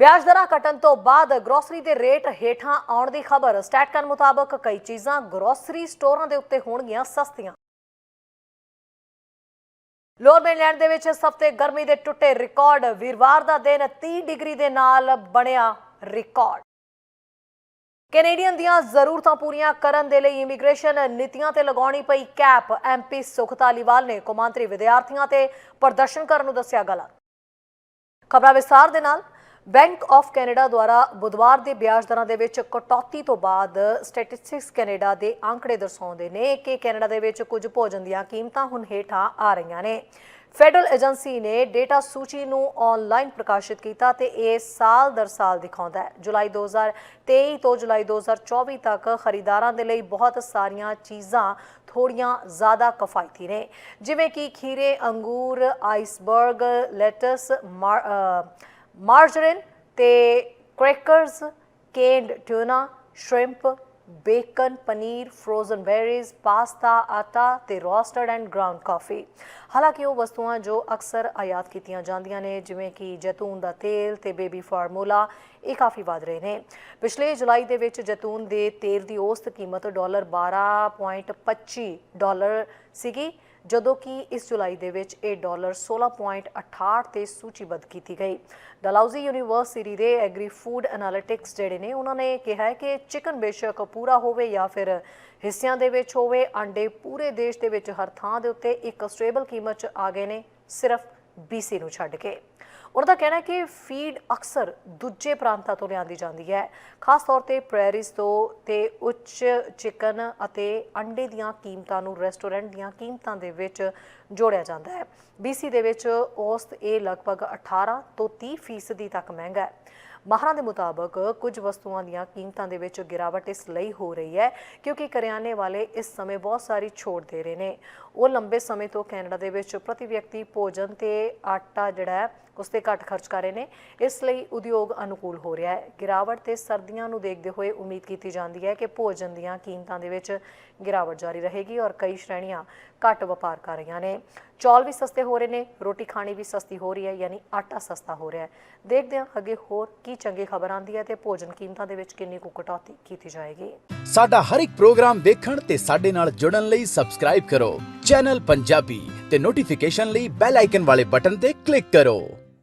ਵਿਆਜ ਦਰਾਂ ਘਟਣ ਤੋਂ ਬਾਅਦ ਗਰੋਸਰੀ ਦੇ ਰੇਟ ਹੇਠਾਂ ਆਉਣ ਦੀ ਖਬਰ। ਸਟੈਟਕਨ ਮੁਤਾਬਕ ਕਈ ਚੀਜ਼ਾਂ ਗਰੋਸਰੀ ਸਟੋਰਾਂ ਦੇ ਉੱਤੇ ਹੋਣਗੀਆਂ ਸਸਤੀਆਂ। ਲੋਅਰ ਮੇਨਲੈਂਡ ਦੇ ਵਿੱਚ ਇਸ ਹਫ਼ਤੇ ਗਰਮੀ ਦੇ ਟੁੱਟੇ ਰਿਕਾਰਡ। ਵੀਰਵਾਰ ਦਾ ਦਿਨ 30 ਡਿਗਰੀ ਦੇ ਨਾਲ ਬਣਿਆ ਰਿਕਾਰਡ। ਕੈਨੇਡੀਅਨ ਦੀਆਂ ਜ਼ਰੂਰਤਾਂ ਪੂਰੀਆਂ ਕਰਨ ਦੇ ਲਈ ਇਮੀਗ੍ਰੇਸ਼ਨ ਨੀਤੀਆਂ ਤੇ ਲਗਾਉਣੀ ਪਈ ਕੈਪ। ਐਮਪੀ ਸੁਖ ਧਾਲੀਵਾਲ ਨੇ ਕੌਮਾਂਤਰੀ ਵਿਦਿਆਰਥੀਆਂ ਤੇ ਪ੍ਰਦਰਸ਼ਨ ਕਰਨ ਨੂੰ ਦੱਸਿਆ ਗਲਤ ਖਬਰਾਂ ਵਿਸਥਾਰ ਦੇ ਨਾਲ ਬੈਂਕ ਆਫ ਕੈਨੇਡਾ ਦੁਆਰਾ ਬੁੱਧਵਾਰ ਦੇ ਵਿਆਜ ਦਰਾਂ ਦੇ ਵਿੱਚ ਕਟੌਤੀ ਤੋਂ ਬਾਅਦ ਸਟੈਟਿਸਟਿਕਸ ਕੈਨੇਡਾ ਦੇ ਅੰਕੜੇ ਦਰਸਾਉਂਦੇ ਨੇ ਕਿ ਕੈਨੇਡਾ ਦੇ ਵਿੱਚ ਕੁਝ ਭੋਜਨ ਦੀਆਂ ਕੀਮਤਾਂ ਹੁਣ ਹੇਠਾਂ ਆ ਰਹੀਆਂ ਨੇ। ਫੈਡਰਲ ਏਜੰਸੀ ਨੇ ਡੇਟਾ ਸੂਚੀ ਨੂੰ ਆਨਲਾਈਨ ਪ੍ਰਕਾਸ਼ਿਤ ਕੀਤਾ ਤੇ ਇਹ ਸਾਲ ਦਰ ਸਾਲ ਦਿਖਾਉਂਦਾ ਹੈ। ਜੁਲਾਈ 2023 ਤੋਂ ਜੁਲਾਈ 2024 ਤੱਕ ਖਰੀਦਾਰਾਂ ਦੇ ਲਈ ਬਹੁਤ ਸਾਰੀਆਂ ਚੀਜ਼ਾਂ ਥੋੜੀਆਂ ਜ਼ਿਆਦਾ ਕਿਫਾਇਤੀ ਨੇ। ਜਿਵੇਂ ਕਿ ਖੀਰੇ, ਅੰਗੂਰ ਆਈਸਬਰਗ ਲੈਟਸ ਮਾਰਜਰਿਨ ਤੇ crackers canned tuna shrimp bacon paneer frozen berries pasta atta ਤੇ ਰੋਸਟਡ ਐਂਡ ਗਰਾਊਂਡ ਕਾਫੀ ਹਾਲਾਂਕਿ ਉਹ ਵਸਤੂਆਂ ਜੋ ਅਕਸਰ ਆਯਾਤ ਕੀਤੀਆਂ ਜਾਂਦੀਆਂ ਨੇ, ਜਿਵੇਂ ਕਿ ਜੈਤੂਨ ਦਾ ਤੇਲ ਤੇ ਬੇਬੀ ਫਾਰਮੂਲਾ ਇਹ ਕਾਫੀ ਵਧ ਰਹੇ ਨੇ। ਪਿਛਲੇ ਜੁਲਾਈ ਦੇ ਵਿੱਚ ਜੈਤੂਨ ਦੇ ਤੇਲ ਦੀ ਔਸਤ ਕੀਮਤ ਡਾਲਰ 12.25 ਡਾਲਰ ਸੀਗੀ। ਜਦੋਂ ਕਿ ਇਸ ਜੁਲਾਈ ਦੇ ਵਿੱਚ ਇਹ ਡਾਲਰ 16.68 ਤੇ ਸੂਚੀਬੱਧ ਕੀਤੀ ਗਈ। ਡਲਹੌਜ਼ੀ ਯੂਨੀਵਰਸਿਟੀ ਦੇ ਐਗਰੀ ਫੂਡ ਐਨਾਲਿਟਿਕਸ ਜਿਹੜੇ ਨੇ, ਉਹਨਾਂ ਨੇ ਕਿਹਾ ਹੈ ਕਿ ਚਿਕਨ ਬੇਸ਼ੱਕ ਪੂਰਾ ਹੋਵੇ ਜਾਂ ਫਿਰ ਹਿੱਸਿਆਂ ਦੇ ਵਿੱਚ ਹੋਵੇ, ਆਂਡੇ ਪੂਰੇ ਦੇਸ਼ ਦੇ ਵਿੱਚ ਹਰ ਥਾਂ ਦੇ ਉੱਤੇ ਇੱਕ ਸਟੇਬਲ ਕੀਮਤ 'ਚ ਆ ਗਏ ਨੇ, ਸਿਰਫ BC ਨੂੰ ਛੱਡ ਕੇ। ਉਹਨਾਂ ਦਾ ਕਹਿਣਾ ਹੈ ਕਿ ਫੀਡ ਅਕਸਰ ਦੂਜੇ ਪ੍ਰਾਂਤਾਂ ਤੋਂ ਲਿਆਂਦੀ ਜਾਂਦੀ ਹੈ। ਖਾਸ ਤੌਰ ਤੇ ਪ੍ਰੈਰੀਜ਼ ਤੋਂ ਤੇ ਉੱਚ ਚਿਕਨ ਅਤੇ ਅੰਡੇ ਦੀਆਂ ਕੀਮਤਾਂ ਨੂੰ ਰੈਸਟੋਰੈਂਟ ਦੀਆਂ ਕੀਮਤਾਂ ਦੇ ਵਿੱਚ ਜੋੜਿਆ ਜਾਂਦਾ ਹੈ। BC ਦੇ ਵਿੱਚ ਔਸਤ ਇਹ ਲਗਭਗ 18 ਤੋਂ 30 ਫੀਸਦੀ ਤੱਕ ਮਹਿੰਗਾ ਹੈ। ਮਾਹਰਾਂ ਦੇ ਮੁਤਾਬਕ ਕੁਝ ਵਸਤੂਆਂ ਦੀਆਂ ਕੀਮਤਾਂ ਦੇ ਵਿੱਚ ਗਿਰਾਵਟ ਇਸ ਲਈ ਹੋ ਰਹੀ ਹੈ ਕਿਉਂਕਿ ਕਰਿਆਨੇ ਵਾਲੇ ਇਸ ਸਮੇਂ ਬਹੁਤ ਸਾਰੀ ਛੋਟ ਦੇ ਰਹੇ ਨੇ। ਉਹ ਲੰਬੇ ਸਮੇਂ ਤੋਂ ਕੈਨੇਡਾ ਦੇ ਵਿੱਚ ਪ੍ਰਤੀ ਵਿਅਕਤੀ ਭੋਜਨ ਤੇ ਆਟਾ ਜਿਹੜਾ ਹੈ, ਉਸ ਤੇ ਘੱਟ ਖਰਚ ਕਰ ਰਹੇ ਨੇ। ਇਸ ਲਈ ਉਦਯੋਗ ਅਨੁਕੂਲ ਹੋ ਰਿਹਾ ਹੈ। ਗਿਰਾਵਟ ਤੇ ਸਰਦੀਆਂ ਨੂੰ ਦੇਖਦੇ ਹੋਏ ਉਮੀਦ ਕੀਤੀ ਜਾਂਦੀ ਹੈ ਕਿ ਭੋਜਨ ਦੀਆਂ ਕੀਮਤਾਂ ਦੇ ਵਿੱਚ ਗਿਰਾਵਟ ਜਾਰੀ ਰਹੇਗੀ ਔਰ ਕਈ ਸ਼੍ਰੇਣੀਆਂ ਘੱਟ ਵਪਾਰ ਕਰ ਰਹੀਆਂ ਨੇ। ਚੌਲ ਵੀ ਸਸਤੇ ਹੋ ਰਹੇ ਨੇ, ਰੋਟੀ ਖਾਣੀ ਵੀ ਸਸਤੀ ਹੋ ਰਹੀ ਹੈ, ਯਾਨੀ ਆਟਾ ਸਸਤਾ ਹੋ ਰਿਹਾ ਹੈ। ਦੇਖਦੇ ਹਾਂ ਅੱਗੇ ਹੋਰ ਕੀ ਚੰਗੀ ਖਬਰ ਆਉਂਦੀ ਹੈ ਤੇ ਭੋਜਨ ਕੀਮਤਾਂ ਦੇ ਵਿੱਚ ਕਿੰਨੀ ਕੁ ਕਟੌਤੀ ਕੀਤੀ ਜਾਏਗੀ। ਸਾਡਾ ਹਰ ਇੱਕ ਪ੍ਰੋਗਰਾਮ ਦੇਖਣ ਤੇ ਸਾਡੇ ਨਾਲ ਜੁੜਨ ਲਈ ਸਬਸਕ੍ਰਾਈਬ ਕਰੋ। ਚੈਨਲ ਪੰਜਾਬੀ ਤੇ ਨੋਟੀਫਿਕੇਸ਼ਨ ਲਈ ਬੈਲ ਆਈਕਨ ਵਾਲੇ ਬਟਨ ਤੇ ਕਲਿੱਕ ਕਰੋ।